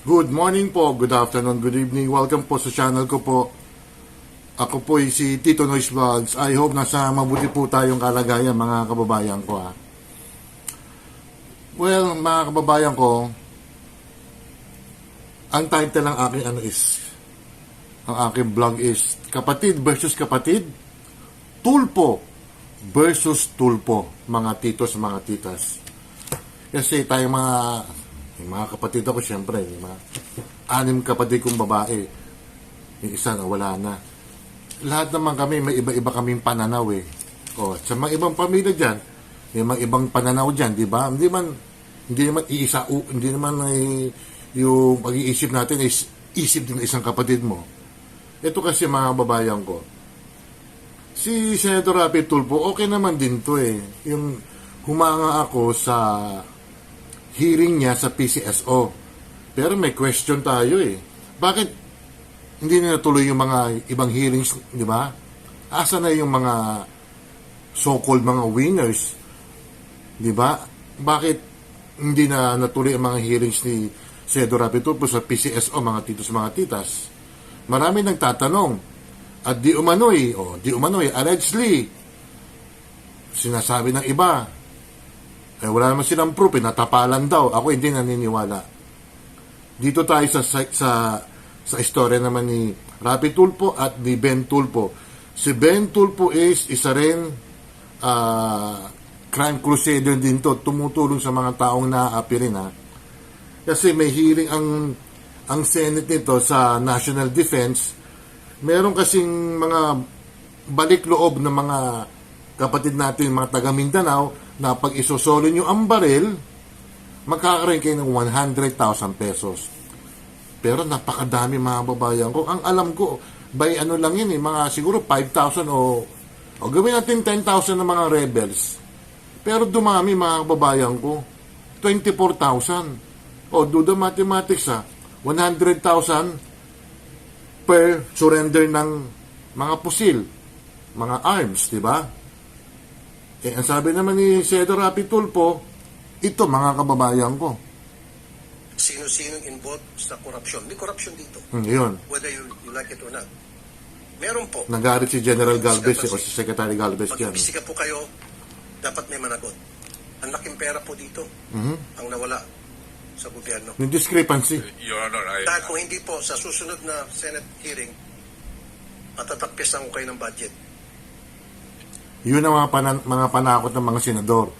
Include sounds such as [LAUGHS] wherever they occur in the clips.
Good morning po, good afternoon, good evening. Welcome po sa channel ko po. Ako po ay si Tito Noise Vlogs. I hope nasa mabuti po tayong kalagayan mga kababayan ko ha. Well, mga kababayan ko, ang title ng aking ano is, ang aking vlog is, Kapatid versus Kapatid, Tulpo versus Tulpo, mga titos, mga titas. Kasi tayo mga yung mga kapatid ako, syempre, yung mga anim kapatid kong babae. Yung isa na wala na. Lahat naman kami, may iba-iba kaming pananaw eh. O, sa mga ibang pamilya dyan, may mga ibang pananaw dyan, di ba? Hindi man, hindi naman iisa, hindi naman eh, yung pag-iisip natin is isip din ng isang kapatid mo. Ito kasi mga babayan ko, si Senator Rapi Tulfo, okay naman din to eh. Yung humanga ako sa hearing niya sa PCSO. Pero may question tayo eh. Bakit hindi na natuloy yung mga ibang hearings, di ba? Asa na yung mga so-called mga winners? Di ba? Bakit hindi na natuloy ang mga hearings ni Sedo Rapitulpo sa PCSO, mga titos, mga titas? Marami nagtatanong. At di umano'y, o di umano'y, allegedly, sinasabi ng iba, eh, wala naman silang proof, eh, natapalan daw. Ako hindi naniniwala. Dito tayo sa, sa, sa, istorya naman ni Rapi Tulpo at ni Ben Tulpo. Si Ben Tulpo is isa rin ah, crime crusader din to. Tumutulong sa mga taong naaapi rin ha. Kasi may hearing ang ang Senate nito sa National Defense. Meron kasing mga balik loob ng mga kapatid natin, mga taga Mindanao, na pag isosolin nyo ang baril, magkakaroon kayo ng 100,000 pesos. Pero napakadami mga babayan ko. Ang alam ko, by ano lang yun eh, mga siguro 5,000 o, o gawin natin 10,000 ng mga rebels. Pero dumami mga babayan ko, 24,000. O, do the mathematics ha, 100,000 per surrender ng mga pusil, mga arms, di ba? Eh, ang sabi naman ni Sedo Rapi Tulpo, ito mga kababayan ko. sino-sinong involved sa korupsyon. May korupsyon dito, Hmm, yun. whether you, you like it or not. Meron po. Nagalit si General Galvez eh, o si Secretary Galvez Pag dyan. imbisiga po kayo, dapat may managot. Ang laking pera po dito ang nawala sa gobyerno. Yung discrepancy. Your Honor, I, Dahil kung hindi po, sa susunod na Senate hearing, matatakpisan ko kayo ng budget. Yun ang mga, panan- mga panakot ng mga senador.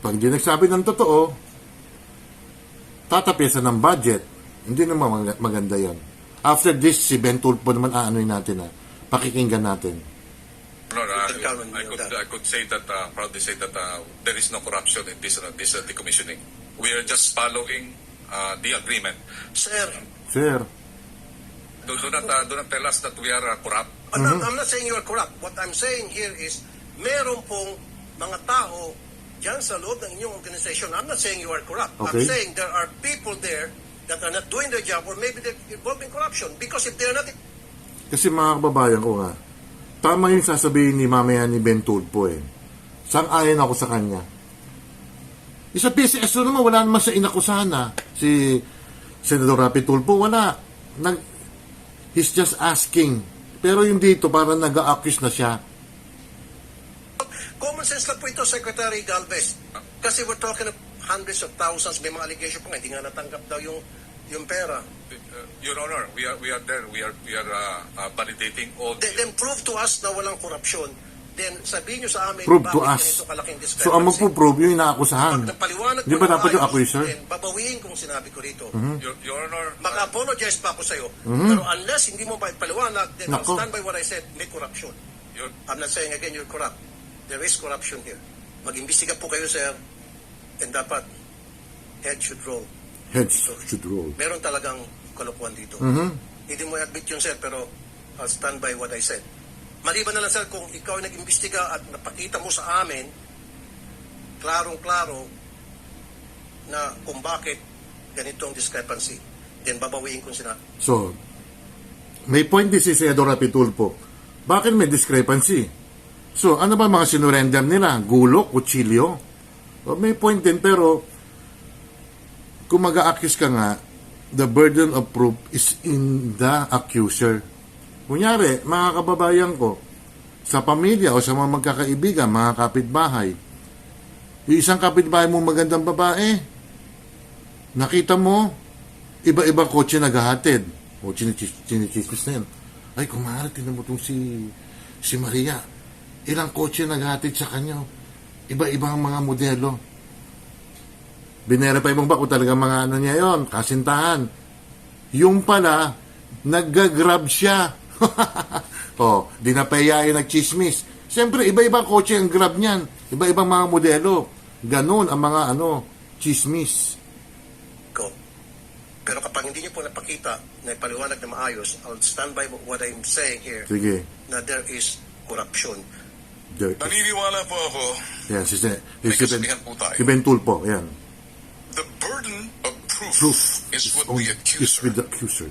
Pag di nagsabi ng totoo, tatapisan ng budget. Hindi naman mag- maganda yon. After this, si Ben Tulfo naman aanoy natin ha. Pakikinggan natin. Uh, on me I on could. I could say that, uh, proudly say that uh, there is no corruption in this, uh, this uh, decommissioning. We are just following uh, the agreement. Sir, Sir, Do, do not, uh, do not tell us that we are uh, corrupt. I'm, not, I'm not saying you are corrupt. What I'm saying here is, meron pong mga tao dyan sa loob ng inyong organization. I'm not saying you are corrupt. I'm Okay. saying there are people there that are not doing their job or maybe they're involved in corruption. Because if they're not kasi mga kababayan ko nga, tama yung sasabihin ni mamaya ni Ben Tulfo eh. Sang-ayon ako sa kanya. Isa PCSO naman, wala naman sa inakusahan na. Si Senador Rapi Tulfo, wala. Nag, he's just asking. Pero yung dito, parang nag-accuse na siya. Common sense lang po ito, Secretary Galvez. Kasi we're talking of hundreds of thousands, may mga allegation pa nga, hindi nga natanggap daw yung, yung pera. Uh, Your Honor, we are, we are there. We are, we are uh, uh, validating all the... then prove to us na walang korupsyon. Then sabihin nyo sa amin, Prove to us. So, ang magpo-prove yung inaakusahan. Di ba dapat yung accuser? then babawiin kung sinabi ko rito. Your, Your Honor, uh, Mag-apologize pa ako sa'yo. Pero unless hindi mo pa ipaliwanag, then I'll Nako. stand by what I said, may corruption. your, I'm not saying again you're corrupt. There is corruption here. Mag-imbestiga po kayo, sir. And dapat, head should roll. Heads should roll. Meron talagang kalokohan dito. Mhm. Hindi mo i-admit yun, sir, pero I'll stand by what I said. Maliban na lang, sir, kung ikaw ay nag-imbestiga at napakita mo sa amin, klarong-klaro na kung bakit ganito ang discrepancy, then babawiin kong sinabi. So, may point din si Senador Rapitulpo. Bakit may discrepancy? So, ano ba mga sinurrender nila? Gulo, kutsilyo? O, may point din, pero kung mag ka nga, the burden of proof is in the accuser. Kunyari, mga kababayan ko, sa pamilya o sa mga magkakaibigan, mga kapitbahay, yung isang kapitbahay mo magandang babae, nakita mo, iba-ibang kotse naghahatid. O chinichis- chinichismis na yan. Ay, kumara, tinan mo itong si, si Maria. Ilang kotse naghahatid sa kanya. Iba-ibang mga modelo. Binerify mo ba kung talaga mga ano niya yon kasintahan. Yung pala, nagga-grab siya. [LAUGHS] oh, di na payayain nagchismis. Siyempre, iba-ibang kotse ang grab niyan. Iba-ibang mga modelo. Ganon ang mga ano, chismis. ko. Pero kapag hindi niyo po napakita na ipaliwanag na maayos, I'll stand by what I'm saying here Sige. na there is corruption. There- Naniniwala po ako, Yan, si, si, si, tayo. si Ben Tulpo. Yan. the burden of proof, Proof is with on- the is accuser with the accuser.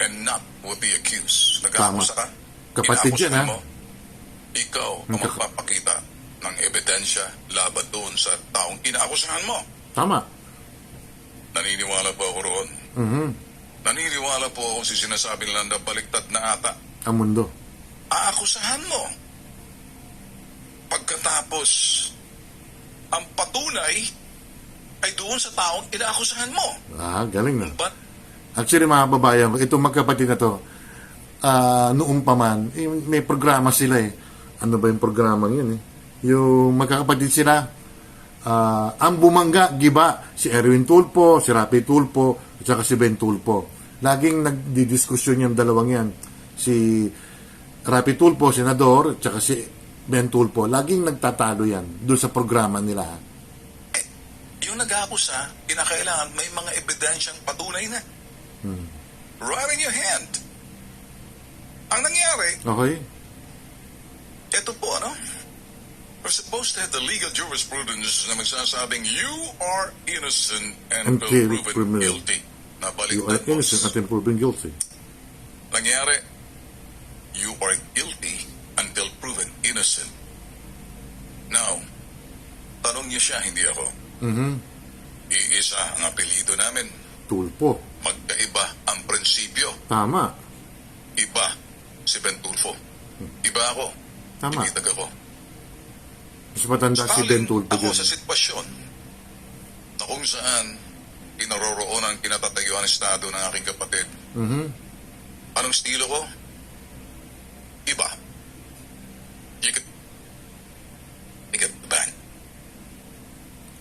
And not with the accused. Nag-aakusa ka? Kapatid yan, ha? Mo, ikaw ang magpapakita ng ebidensya laban doon sa taong inaakusahan mo. Tama. Naniniwala po ako roon. Mhm. Naniniwala po ako sa sinasabi nila na baliktad na ata. Ang mundo. Aakusahan mo. Pagkatapos, ang patunay ay doon sa taong inaakusahan mo. Ah, galing na. But Actually, mga babayan ko, itong magkapatid na to, ah, noong pa man, eh, may programa sila eh. Ano ba yung programa yun eh? Yung magkakapatid sila, ah, ang bumangga, giba, si Erwin Tulpo, si Rapi Tulpo, at saka si Ben Tulpo. Laging nagdidiskusyon yung dalawang yan. Si Rapi Tulpo, senador, at saka si Ben Tulpo. Laging nagtatalo yan doon sa programa nila. yung nag-aakusa, kinakailangan may mga ebidensyang patunay na. Right in your hand. Ang nangyari, Okay? ito po ano, we're supposed to have the legal jurisprudence na magsasabing you are innocent and Until until proven proven guilty. You Nabaliktad are innocent until proven guilty. Nangyari, you are guilty until proven innocent. Now, tanong niyo siya, hindi ako. Mhm. Iisa ang apelido namin. Tulpo. Magkaiba ang prinsipyo. Tama. Iba si Ben Tulfo. Iba ako. Tama. Tinitag ako. Mas matanda si Stalin Ben Tulpo ako dyan. sa sitwasyon na kung saan inaroroon ang kinatatayuan ng Estado ng aking kapatid. Mhm. Anong estilo ko? Iba. You get, you get the bang.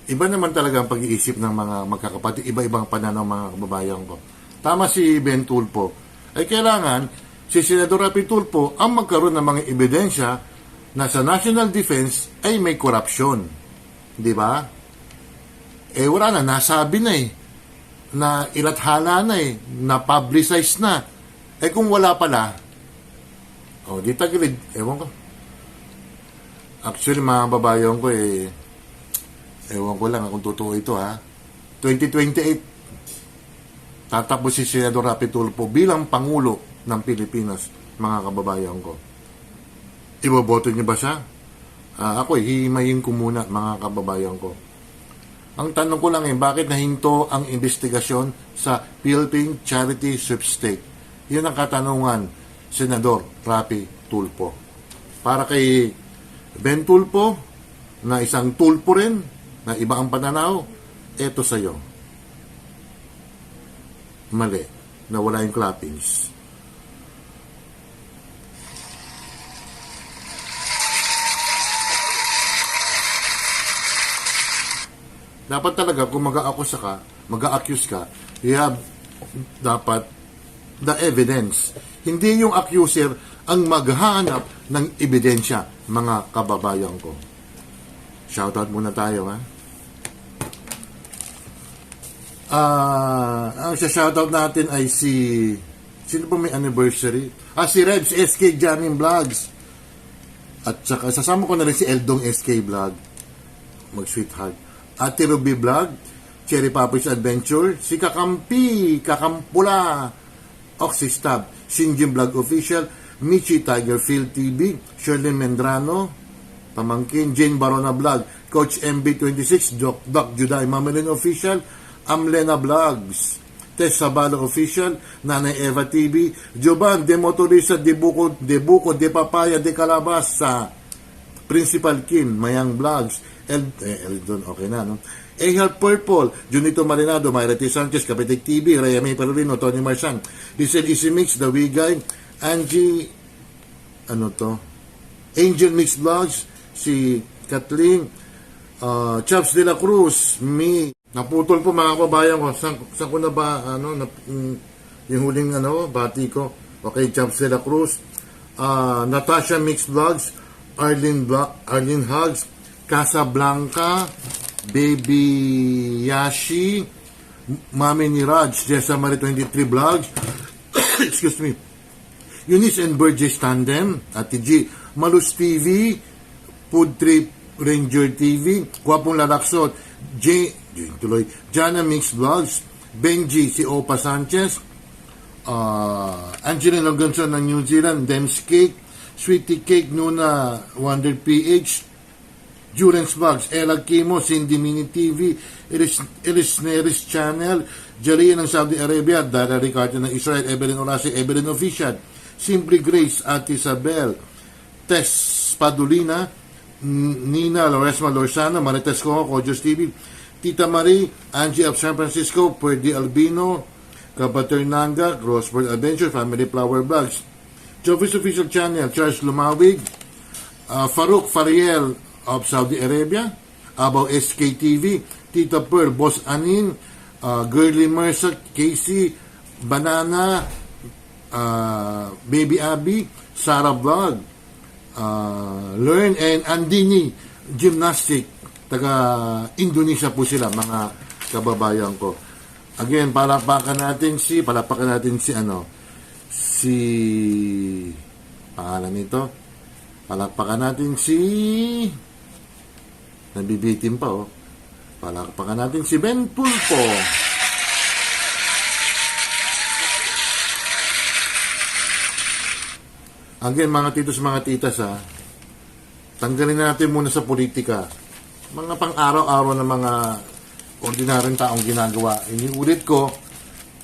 Iba naman talaga ang pag-iisip ng mga magkakapatid. Iba-ibang pananaw ng mga kababayan ko. Tama si Ben Tulpo. Ay kailangan si Senador Rapi Tulpo ang magkaroon ng mga ebidensya na sa national defense ay may korupsyon. Di ba? Eh wala na, nasabi na eh. Na ilathala na eh. Na-publicize na. Eh kung wala pala, oh, di tagilid. Ewan ko. Actually, mga babayan ko eh, Ewan ko lang kung totoo ito ha. 2028, tatapos si Senador Rapi Tulfo bilang Pangulo ng Pilipinas, mga kababayan ko. Iboboto niyo ba siya? Ah, ako, hihimayin ko muna, mga kababayan ko. Ang tanong ko lang eh, bakit nahinto ang investigasyon sa Philippine Charity Sweepstake? Yun ang katanungan, Senador Rapi Tulfo. Para kay Ben Tulfo, na isang tulpo rin, na iba ang pananaw, eto sa'yo. Mali. Nawala yung clappings. Dapat talaga, kung mag-a-accuse ka, mag-a-accuse ka, you have dapat the evidence. Hindi yung accuser ang maghahanap ng ebidensya, mga kababayan ko. Shoutout muna tayo, ha? Ah, ang sa shoutout natin ay si sino ba may anniversary? Ah, si Rebs SK Jamming Vlogs. At saka sasama ko na rin si Eldong SK Vlog. Mag-sweetheart. Ate Ruby Vlog, Cherry Papa's Adventure, si Kakampi, Kakampula, Oxystab, Shinjin Vlog Official, Michi Tiger Field TV, Shirley Mendrano, Pamangkin, Jane Barona Vlog, Coach MB26, Doc, Doc Juday Mamelin Official, Amlena Vlogs, Tess Sabalo Official, Nanay Eva TV, Joban De Motorista De Buco, De Buco, De Papaya, De Calabasa, Principal Kim, Mayang Vlogs, El, eh, El Don, okay na, no? Ehal Purple, Junito Marinado, Mayra T. Sanchez, Kapitek TV, Raya May Perulino, Tony Marsan, Lizelle Easy Mix, The Wigay, Angie, ano to? Angel Mix Vlogs, si Kathleen, uh, Chaps de la Cruz, me. Naputol po mga kababayan ko. Saan, saan ko na ba, ano, na, mm, yung huling, ano, bati ko. Okay, Chaps de la Cruz, uh, Natasha Mix Vlogs, Arlene, Vlog, Arlene Hugs, Casablanca, Baby Yashi, Mami ni Raj, Jessa Marie 23 Vlogs, [COUGHS] excuse me, Eunice and Burgess Tandem, Ate G, Malus TV, Food Trip Ranger TV, Kwapong Lalaksot, J, J tuloy, Jana Mix Vlogs, Benji, si Opa Sanchez, uh, Angelina Gonzon ng New Zealand, Dems Cake, Sweetie Cake Nuna, Wonder PH, Jurens Vlogs, Ella Kimo, Cindy Mini TV, Iris, Iris Neris Channel, Jaria ng Saudi Arabia, Dara Ricardo ng Israel, Evelyn Orasi, Evelyn Official, Simply Grace, Ate Isabel, Tess Padulina, Nina Loresma Lorsana, Marites Coco, Kojos TV, Tita Marie, Angie of San Francisco, Pwede Albino, Kabater Nanga, Crossword Adventure, Family Flower Vlogs, Jovis Official Channel, Charles Lumawig, uh, Farouk Fariel of Saudi Arabia, Abaw SKTV, Tita Pearl, Boss Anin, uh, Girly Mercer, Casey, Banana, uh, Baby Abby, Sarah Vlog, uh, Learn and Andini Gymnastic, taga Indonesia po sila, mga kababayan ko. Again, palapakan natin si, palapakan natin si ano, si, pangalan nito, palakpakan natin si, nabibitin pa oh, palakpakan natin si Ben Pulpo. Again, mga titos, mga titas ha, tanggalin natin muna sa politika. Mga pang-araw-araw na mga ordinaryong taong ginagawa. Iniulit ko,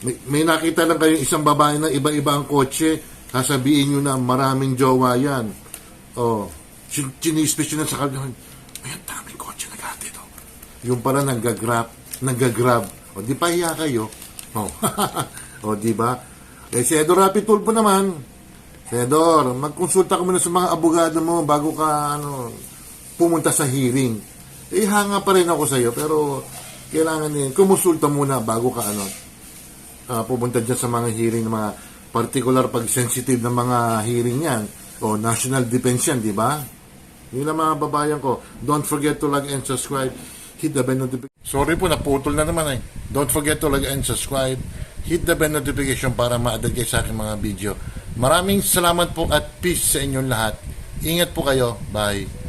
may, may nakita lang kayong isang babae na iba-iba ang kotse, sasabihin nyo na maraming jowa yan. O, chin- chinispis nyo na sa kanya, may ang daming kotse na gatid. Oh. Yung pala nag-grab, nag-grab. O, di pa hiya kayo. O, [LAUGHS] o di ba? Eh, si Edo Rapi Tulpo naman, Senador, magkonsulta ka muna sa mga abogado mo bago ka ano, pumunta sa hearing. Eh, hanga pa rin ako sa iyo, pero kailangan din, kumonsulta muna bago ka ano, ah, pumunta dyan sa mga hearing ng mga particular pag sensitive na mga hearing yan o national defense yan, di ba? Yun lang mga babayan ko. Don't forget to like and subscribe. Hit the bell notification. Sorry po, naputol na naman eh. Don't forget to like and subscribe. Hit the bell notification para ma-add kayo sa aking mga video. Maraming salamat po at peace sa inyong lahat. Ingat po kayo. Bye.